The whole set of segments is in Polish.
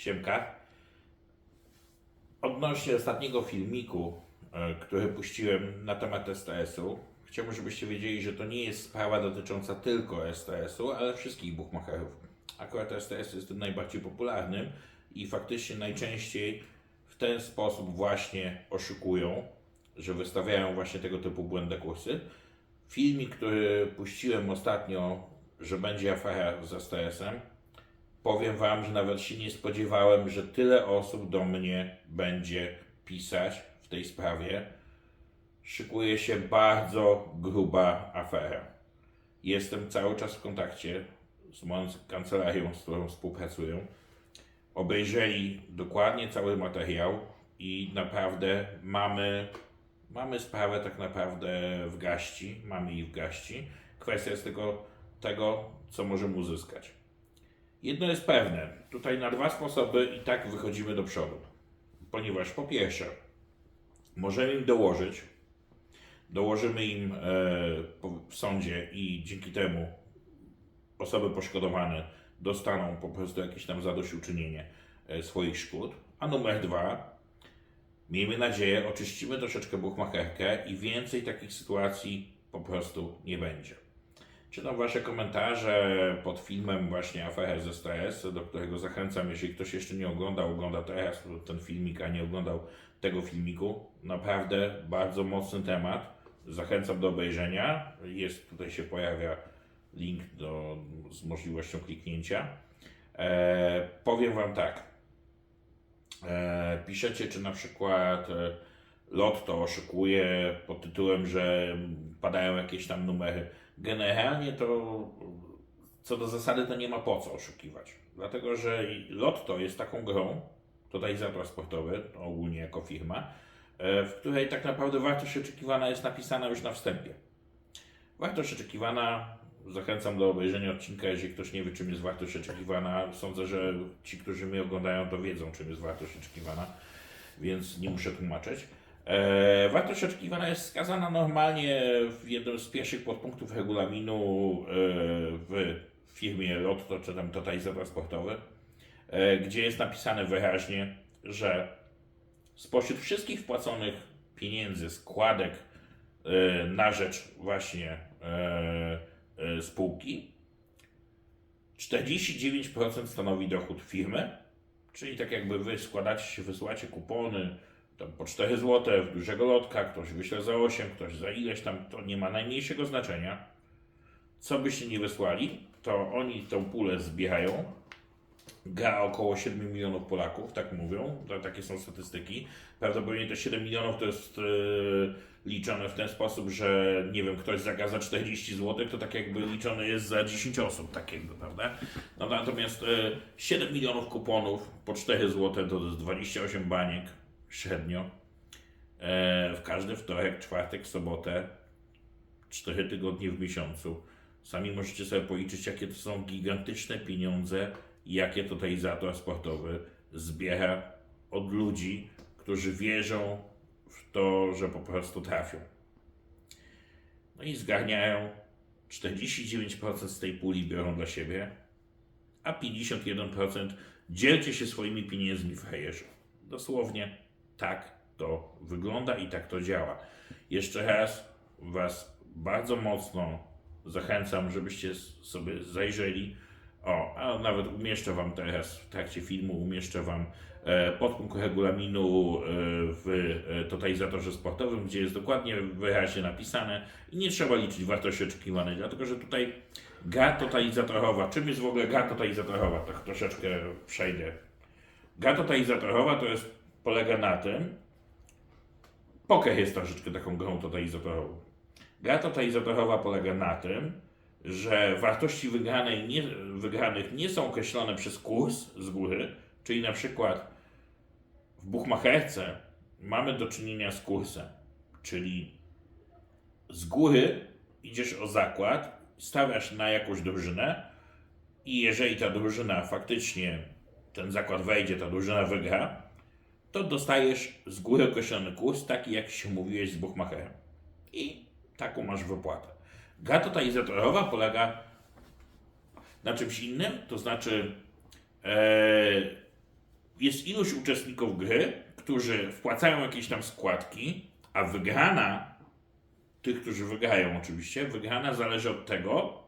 Siemka. Odnośnie ostatniego filmiku, e, który puściłem na temat STS-u, chciałbym, żebyście wiedzieli, że to nie jest sprawa dotycząca tylko STS-u, ale wszystkich buchmacherów. Akurat STS jest tym najbardziej popularnym i faktycznie najczęściej w ten sposób właśnie oszukują, że wystawiają właśnie tego typu błędne kursy. Filmik, który puściłem ostatnio, że będzie afera z STS-em, Powiem Wam, że nawet się nie spodziewałem, że tyle osób do mnie będzie pisać w tej sprawie. Szykuje się bardzo gruba afera. Jestem cały czas w kontakcie z moją kancelarią, z którą współpracuję. Obejrzeli dokładnie cały materiał i naprawdę mamy, mamy sprawę tak naprawdę w gaści. Mamy ich w gaści. Kwestia jest tylko tego, co możemy uzyskać. Jedno jest pewne, tutaj na dwa sposoby i tak wychodzimy do przodu. Ponieważ po pierwsze, możemy im dołożyć, dołożymy im e, w sądzie i dzięki temu osoby poszkodowane dostaną po prostu jakieś tam zadośćuczynienie e, swoich szkód. A numer dwa, miejmy nadzieję, oczyścimy troszeczkę buchmacherkę i więcej takich sytuacji po prostu nie będzie. Czytam Wasze komentarze pod filmem właśnie Aferę z STS, do którego zachęcam, jeżeli ktoś jeszcze nie oglądał, ogląda teraz ten filmik, a nie oglądał tego filmiku. Naprawdę bardzo mocny temat. Zachęcam do obejrzenia. Jest, tutaj się pojawia link do, z możliwością kliknięcia. E, powiem Wam tak. E, piszecie, czy na przykład e, Lotto oszukuje pod tytułem, że padają jakieś tam numery. Generalnie to co do zasady to nie ma po co oszukiwać. Dlatego, że Lotto jest taką grą, totalizator sportowy, ogólnie jako firma, e, w której tak naprawdę wartość oczekiwana jest napisana już na wstępie. Wartość oczekiwana, zachęcam do obejrzenia odcinka, jeżeli ktoś nie wie, czym jest wartość oczekiwana. Sądzę, że ci, którzy mnie oglądają, to wiedzą, czym jest wartość oczekiwana, więc nie muszę tłumaczyć. E, wartość oczekiwana jest wskazana normalnie w jednym z pierwszych podpunktów regulaminu e, w firmie Lotto, czy tam totalizator sportowy, e, gdzie jest napisane wyraźnie, że spośród wszystkich wpłaconych pieniędzy, składek na rzecz właśnie spółki, 49% stanowi dochód firmy, czyli tak jakby wy składacie się, wysyłacie kupony, tam po 4 zł w dużego lotka, ktoś wyśle za 8, ktoś za ileś tam, to nie ma najmniejszego znaczenia. Co byście nie wysłali, to oni tą pulę zbierają. Gra około 7 milionów Polaków, tak mówią, to, takie są statystyki. Prawdopodobnie te 7 milionów to jest e, liczone w ten sposób, że nie wiem, ktoś zagra za 40 zł, to tak jakby liczone jest za 10 osób, tak jakby, prawda? No, natomiast e, 7 milionów kuponów po 4 zł to jest 28 baniek średnio. E, w każdy wtorek, czwartek, sobotę, 4 tygodnie w miesiącu. Sami możecie sobie policzyć, jakie to są gigantyczne pieniądze, jakie totalizator sportowy zbiera od ludzi, którzy wierzą w to, że po prostu trafią. No i zgarniają 49% z tej puli biorą dla siebie, a 51% dzielcie się swoimi pieniędzmi w hejerze. Dosłownie tak to wygląda i tak to działa. Jeszcze raz Was bardzo mocno zachęcam, żebyście sobie zajrzeli. O, a nawet umieszczę Wam teraz w trakcie filmu, umieszczę Wam e, podpunkt regulaminu e, w e, totalizatorze sportowym, gdzie jest dokładnie wyraźnie napisane i nie trzeba liczyć wartości oczekiwanej, dlatego że tutaj gra totalizatorowa, czym jest w ogóle gra totalizatorowa, tak troszeczkę przejdę. Gra totalizatorowa to jest, polega na tym, poker jest troszeczkę taką grą totalizatorową. Gra totalizatorowa polega na tym, że wartości wygranej nie, wygranych nie są określone przez kurs z góry, czyli na przykład w buchmacherce mamy do czynienia z kursem, czyli z góry idziesz o zakład, stawiasz na jakąś drużynę i jeżeli ta drużyna faktycznie ten zakład wejdzie, ta drużyna wygra, to dostajesz z góry określony kurs, taki jak się mówiłeś z buchmacherem. I taką masz wypłatę. Gra totalizatorowa polega na czymś innym, to znaczy e, jest iluś uczestników gry, którzy wpłacają jakieś tam składki, a wygrana, tych, którzy wygrają oczywiście, wygrana zależy od tego,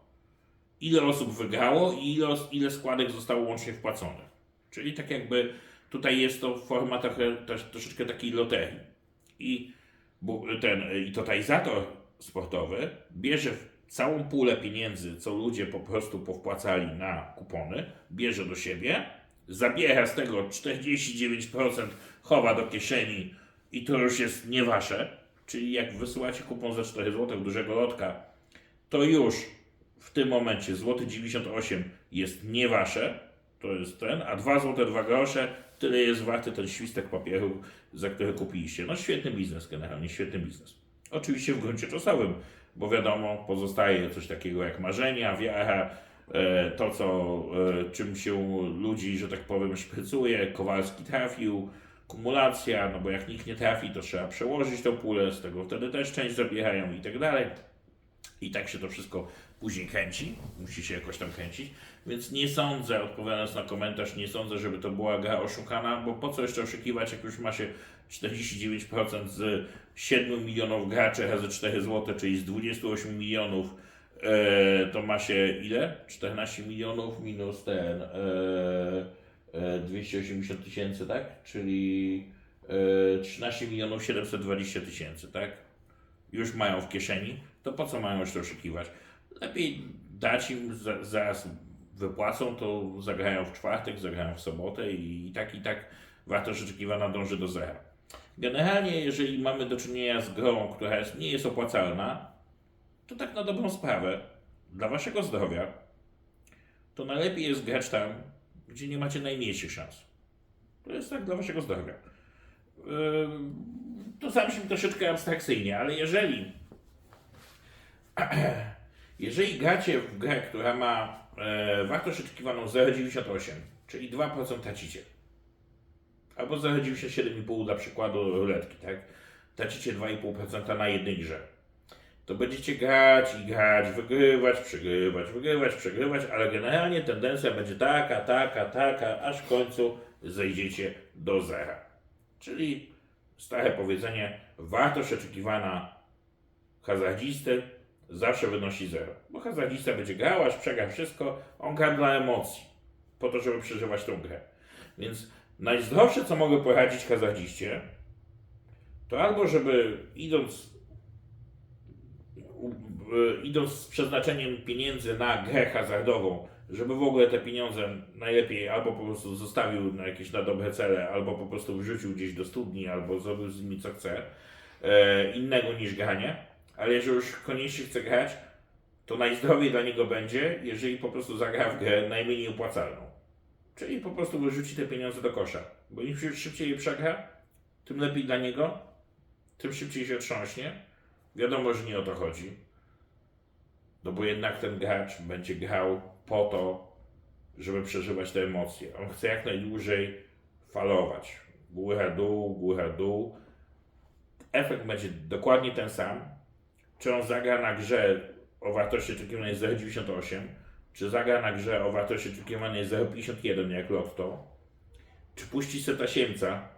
ile osób wygrało i ile, ile składek zostało łącznie wpłaconych. Czyli tak jakby tutaj jest to forma trochę, też, troszeczkę takiej loterii. I bo ten i totalizator sportowy bierze całą pulę pieniędzy, co ludzie po prostu powpłacali na kupony, bierze do siebie, zabiera z tego 49%, chowa do kieszeni i to już jest nie wasze. Czyli jak wysyłacie kupon za 4 zł dużego lotka, to już w tym momencie złoty 98 jest nie wasze, to jest ten, a 2 zł 2 grosze tyle jest warty ten świstek papieru, za który kupiliście. No świetny biznes generalnie, świetny biznes. Oczywiście w gruncie czasowym, bo wiadomo, pozostaje coś takiego jak marzenia, wiara, e, to co, e, czym się ludzi, że tak powiem, szprycuje. Kowalski trafił, kumulacja, no bo jak nikt nie trafi, to trzeba przełożyć tą pulę, z tego wtedy też część zabierają i tak dalej. I tak się to wszystko później kręci, musi się jakoś tam kręcić. Więc nie sądzę, odpowiadając na komentarz, nie sądzę, żeby to była gra oszukana, bo po co jeszcze oszukiwać, jak już ma się 49% z 7 milionów graczy razy 4 zł, czyli z 28 milionów, e, to ma się ile? 14 milionów minus ten e, e, 280 tysięcy, tak? Czyli e, 13 milionów 720 tysięcy, tak? już mają w kieszeni, to po co mają jeszcze oszukiwać? Lepiej dać im, za, zaraz wypłacą, to zagrają w czwartek, zagrają w sobotę i, i tak i tak wartość oczekiwana dąży do zera. Generalnie, jeżeli mamy do czynienia z grą, która nie jest opłacalna, to tak na dobrą sprawę, dla waszego zdrowia, to najlepiej jest grać tam, gdzie nie macie najmniejszych szans. To jest tak dla waszego zdrowia. Ym, to zabrzmi troszeczkę abstrakcyjnie, ale jeżeli jeżeli gracie w grę, która ma e, wartość oczekiwaną 0,98, czyli 2% tracicie, albo 0,97,5 dla przykładu ruletki, tak? Tracicie 2,5% na jednej grze. To będziecie grać i grać, wygrywać, przegrywać, wygrywać, przegrywać, ale generalnie tendencja będzie taka, taka, taka, aż w końcu zejdziecie do zera. Czyli stare powiedzenie, wartość oczekiwana hazardzisty zawsze wynosi zero. Bo hazardzista będzie grał, aż przegra wszystko, on gra dla emocji, po to, żeby przeżywać tą grę. Więc najzdrowsze, co mogę poradzić hazardziście, to albo żeby idąc y, idąc z przeznaczeniem pieniędzy na grę hazardową, żeby w ogóle te pieniądze najlepiej albo po prostu zostawił na jakieś na dobre cele, albo po prostu wrzucił gdzieś do studni, albo zrobił z nimi co chce, e, innego niż granie. Ale jeżeli już koniecznie chce grać, to najzdrowiej dla niego będzie, jeżeli po prostu zagra w grę najmniej opłacalną. Czyli po prostu wyrzuci te pieniądze do kosza. Bo im szybciej je przegra, tym lepiej dla niego, tym szybciej się trząśnie. Wiadomo, że nie o to chodzi. No bo jednak ten gracz będzie grał po to, żeby przeżywać te emocje. On chce jak najdłużej falować. Góra, dół, góra, dół. Efekt będzie dokładnie ten sam. Czy on zagra na grze o wartości oczekiwanej 0,98, czy zagra na grze o wartości oczekiwanej 0,51 jak Lotto, czy puści se tasiemca,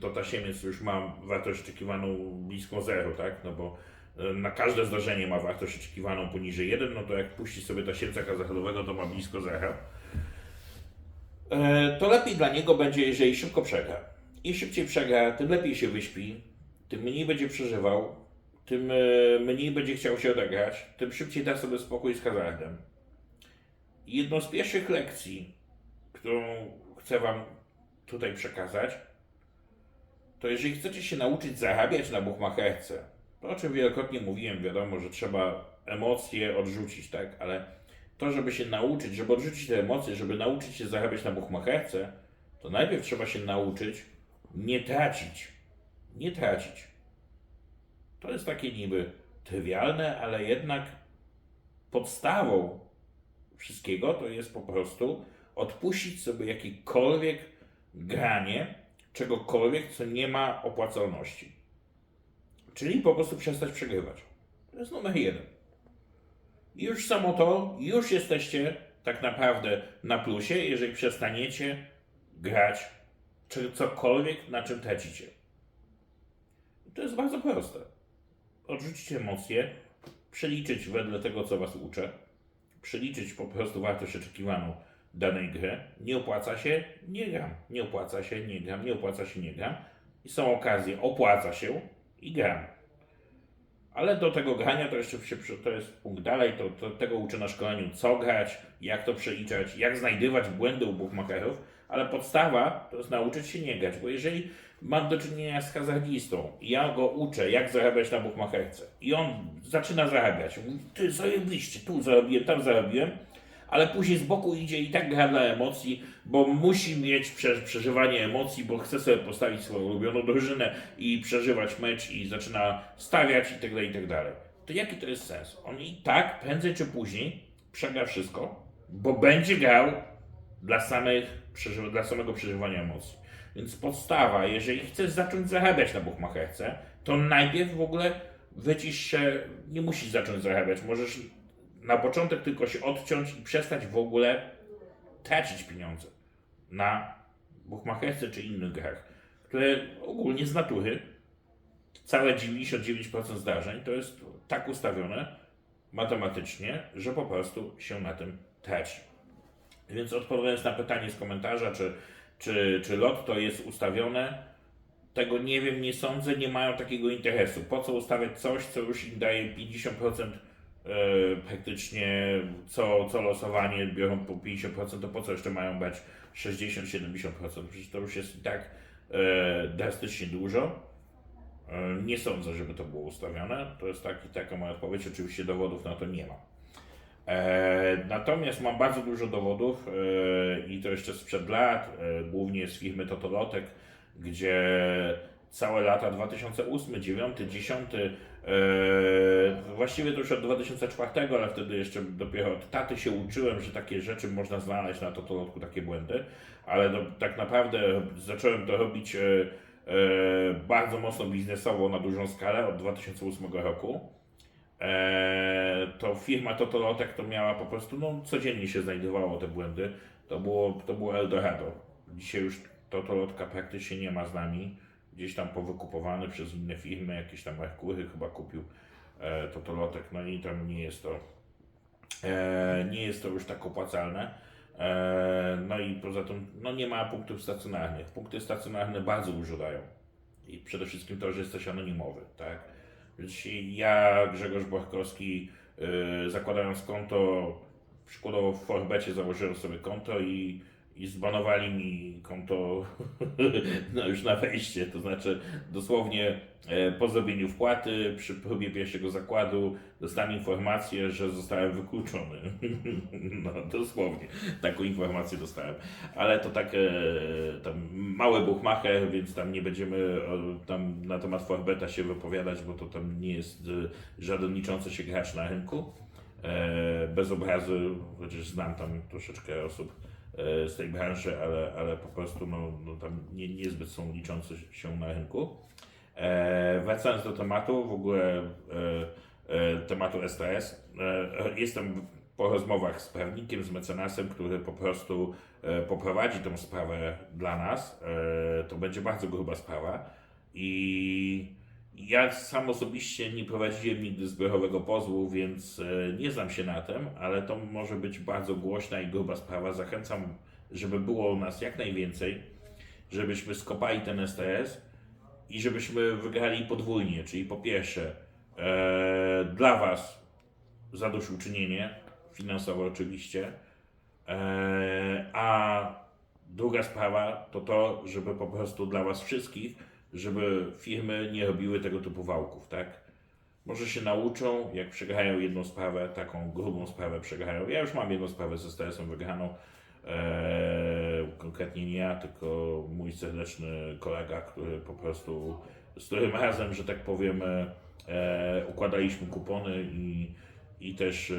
to tasiemiec już ma wartość oczekiwaną bliską zero, tak? No bo e, na każde zdarzenie ma wartość oczekiwaną poniżej 1, no to jak puści sobie tasiemca hazardowego, to ma blisko zera. E, To lepiej dla niego będzie, jeżeli szybko przegra. Im szybciej przegra, tym lepiej się wyśpi, tym mniej będzie przeżywał, tym e, mniej będzie chciał się odegrać, tym szybciej da sobie spokój z hazardem. Jedną z pierwszych lekcji, którą chcę Wam tutaj przekazać, to jeżeli chcecie się nauczyć zarabiać na buchmacherce, to o czym wielokrotnie mówiłem, wiadomo, że trzeba emocje odrzucić, tak? Ale to, żeby się nauczyć, żeby odrzucić te emocje, żeby nauczyć się zarabiać na buchmacherce, to najpierw trzeba się nauczyć nie tracić. Nie tracić. To jest takie niby trywialne, ale jednak podstawą wszystkiego to jest po prostu odpuścić sobie jakiekolwiek granie czegokolwiek, co nie ma opłacalności. Czyli po prostu przestać przegrywać. To jest numer jeden. Już samo to, już jesteście tak naprawdę na plusie, jeżeli przestaniecie grać czy cokolwiek, na czym tracicie. To jest bardzo proste. Odrzucić emocje, przeliczyć wedle tego, co Was uczę, przeliczyć po prostu wartość oczekiwaną danej gry. Nie opłaca się, nie gram. Nie opłaca się, nie gram. Nie opłaca się, nie gram. I są okazje, opłaca się i gram. Ale do tego grania to jeszcze się, to jest punkt dalej, to, to tego uczę na szkoleniu, co grać, jak to przeliczać, jak znajdywać błędy u bookmacherów, ale podstawa to jest nauczyć się nie grać, bo jeżeli mam do czynienia z hazardzistą i ja go uczę, jak zarabiać na bookmacherce i on zaczyna zarabiać, mówi, ty zarobiliście, tu zarobiłem, tam zarobiłem, ale później z boku idzie i tak gra dla emocji, bo musi mieć prze, przeżywanie emocji, bo chce sobie postawić swoją ulubioną drużynę i przeżywać mecz i zaczyna stawiać i tak dalej, i tak. To jaki to jest sens? On i tak prędzej czy później przegra wszystko, bo będzie grał dla, samych, dla samego przeżywania emocji. Więc podstawa, jeżeli chcesz zacząć zarabiać na buchmacherce, to najpierw w ogóle wycisz się, nie musisz zacząć zarabiać. Możesz na początek tylko się odciąć i przestać w ogóle tracić pieniądze na buchmacherce czy innych grach, które ogólnie z natury całe 99% zdarzeń to jest tak ustawione matematycznie, że po prostu się na tym traci. Więc odpowiadając na pytanie z komentarza, czy, czy, czy lot to jest ustawione, tego nie wiem, nie sądzę, nie mają takiego interesu. Po co ustawiać coś, co już im daje 50% e, praktycznie co, co losowanie biorą po 50%, to po co jeszcze mają brać 60-70%? Przecież to już jest i tak e, drastycznie dużo. E, Nie sądzę, żeby to było ustawione. To jest taki, taka moja odpowiedź. Oczywiście dowodów na to nie ma. E, natomiast mam bardzo dużo dowodów e, i to jeszcze sprzed lat, e, głównie z firmy Totolotek, gdzie całe lata 2008, 2009, 2010, e, właściwie to już od 2004, ale wtedy jeszcze dopiero od taty się uczyłem, że takie rzeczy można znaleźć na Totolotku, takie błędy, ale tak naprawdę zacząłem to robić bardzo mocno biznesowo na dużą skalę od 2008 roku. Eee, to firma Totolotek to miała po prostu, no codziennie się znajdowało te błędy. To było, to było Eldorado. Dzisiaj już Totolotka praktycznie nie ma z nami. Gdzieś tam powykupowany przez inne firmy, jakieś tam Merkury chyba kupił e, Totolotek, no i tam nie jest to e, nie jest to już tak opłacalne. E, no i poza tym, no nie ma punktów stacjonarnych. Punkty stacjonarne bardzo dużo dają. I przede wszystkim to, że jesteś anonimowy, tak? Ja, Grzegorz Błachkowski, yy, zakładając konto, przykładowo w Forbecie założyłem sobie konto i, i zbanowali mi konto no już na wejście, to znaczy dosłownie e, po zrobieniu wpłaty, przy próbie pierwszego zakładu dostałem informację, że zostałem wykluczony. no dosłownie, taką informację dostałem. Ale to tak e, tam mały więc tam nie będziemy tam na temat Forbeta się wypowiadać, bo to tam nie jest e, żaden liczący się gracz na rynku. E, bez obrazy, chociaż znam tam troszeczkę osób z tej branży, ale, ale po prostu no, no tam nie, niezbyt są liczący się na rynku. E, wracając do tematu, w ogóle e, e, tematu STS, e, jestem po rozmowach z prawnikiem, z mecenasem, który po prostu e, poprowadzi tę sprawę dla nas. E, to będzie bardzo gruba sprawa i ja sam osobiście nie prowadziłem nigdy zbiorowego pozwu, więc e, nie znam się na tym, ale to może być bardzo głośna i gruba sprawa. Zachęcam, żeby było nas jak najwięcej, żebyśmy skopali ten STS i żebyśmy wygrali podwójnie, czyli po pierwsze e, dla Was zadośćuczynienie, finansowe oczywiście, e, a druga sprawa to to, żeby po prostu dla Was wszystkich, żeby firmy nie robiły tego typu wałków, tak? Może się nauczą, jak przegrają jedną sprawę, taką grubą sprawę przegrają. Ja już mam jedną sprawę z STS-em wygraną. Eee, konkretnie nie ja, tylko mój serdeczny kolega, który po prostu, z którym razem, że tak powiem, e, układaliśmy kupony i, i też e,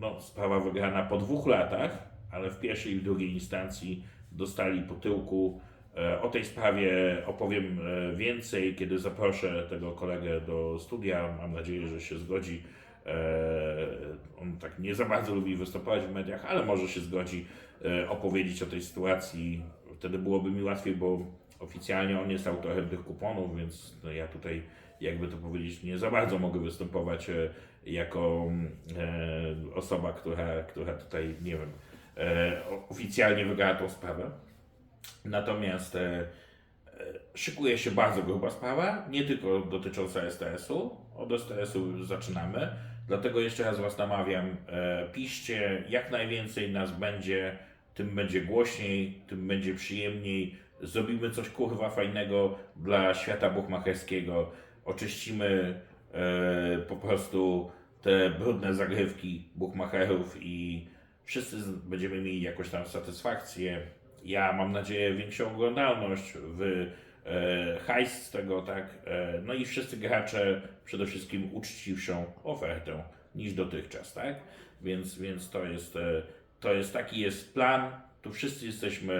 no, sprawa wygrana po dwóch latach, ale w pierwszej i w drugiej instancji dostali po tyłku. E, O tej sprawie opowiem e, więcej, kiedy zaproszę tego kolegę do studia. Mam nadzieję, że się zgodzi. E, On tak nie za bardzo lubi występować w mediach, ale może się zgodzi opowiedzieć o tej sytuacji wtedy byłoby mi łatwiej, bo oficjalnie on jest autorem tych kuponów, więc no ja tutaj, jakby to powiedzieć, nie za bardzo mogę występować jako osoba, która, która tutaj, nie wiem, oficjalnie wygrała tą sprawę. Natomiast e, e, szykuje się bardzo gruba sprawa, nie tylko dotycząca STS-u. Od STS-u już zaczynamy. Dlatego jeszcze raz Was namawiam, e, piszcie, jak najwięcej nas będzie, tym będzie głośniej, tym będzie przyjemniej. Zrobimy coś kurwa fajnego dla świata buchmacherskiego. Oczyścimy e, po prostu te brudne zagrywki buchmacherów i wszyscy będziemy mieli jakąś tam satysfakcję. Ja mam nadzieję większą oglądalność, wy e, hajs z tego, tak? E, no i wszyscy gracze przede wszystkim uczciwszą ofertę niż dotychczas, tak? Więc, więc to jest, e, to jest taki jest plan. Tu wszyscy jesteśmy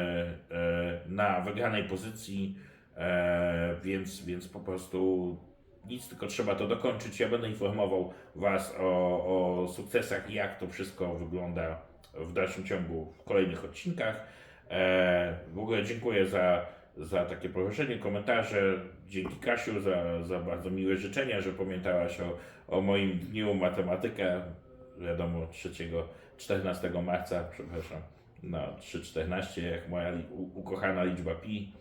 e, na wygranej pozycji, e, więc, więc po prostu nic, tylko trzeba to dokończyć. Ja będę informował Was o, o sukcesach i jak to wszystko wygląda w dalszym ciągu w kolejnych odcinkach. E, w ogóle dziękuję za, za takie proszenie, komentarze. Dzięki Kasiu za, za bardzo miłe życzenia, że pamiętałaś o, o moim dniu matematyka. Wiadomo, 3, 14 marca, przepraszam. No, 3,14, jak moja ukochana liczba pi.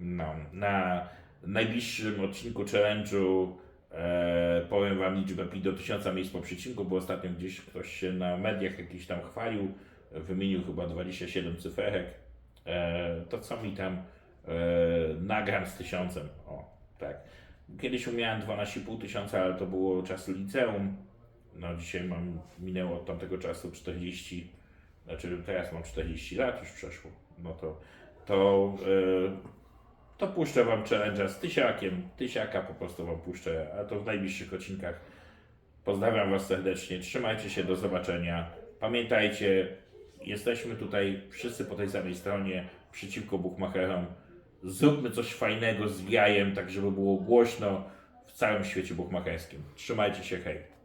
No, na najbliższym odcinku challenge'u e, powiem Wam liczbę pi do 1000 miejsc po przecinku, bo ostatnio gdzieś ktoś się na mediach jakiś tam chwalił, wymienił chyba 27 cyferek. E, to co mi tam e, nagram z tysiącem. O, tak. Kiedyś umiałem 12,5 tysiąca, ale to było czasy liceum. No dzisiaj mam, minęło od tamtego czasu 40, znaczy teraz mam 40 lat, już przeszło. No to, to, e, to puszczę Wam challenge'a z tysiakiem. Tysiaka po prostu Wam puszczę, a to w najbliższych odcinkach. Pozdrawiam Was serdecznie, trzymajcie się, do zobaczenia. Pamiętajcie, jesteśmy tutaj wszyscy po tej samej stronie, przeciwko Buchmacherom. Zróbmy coś fajnego z jajem, tak żeby było głośno w całym świecie buchmacherskim. Trzymajcie się, hej.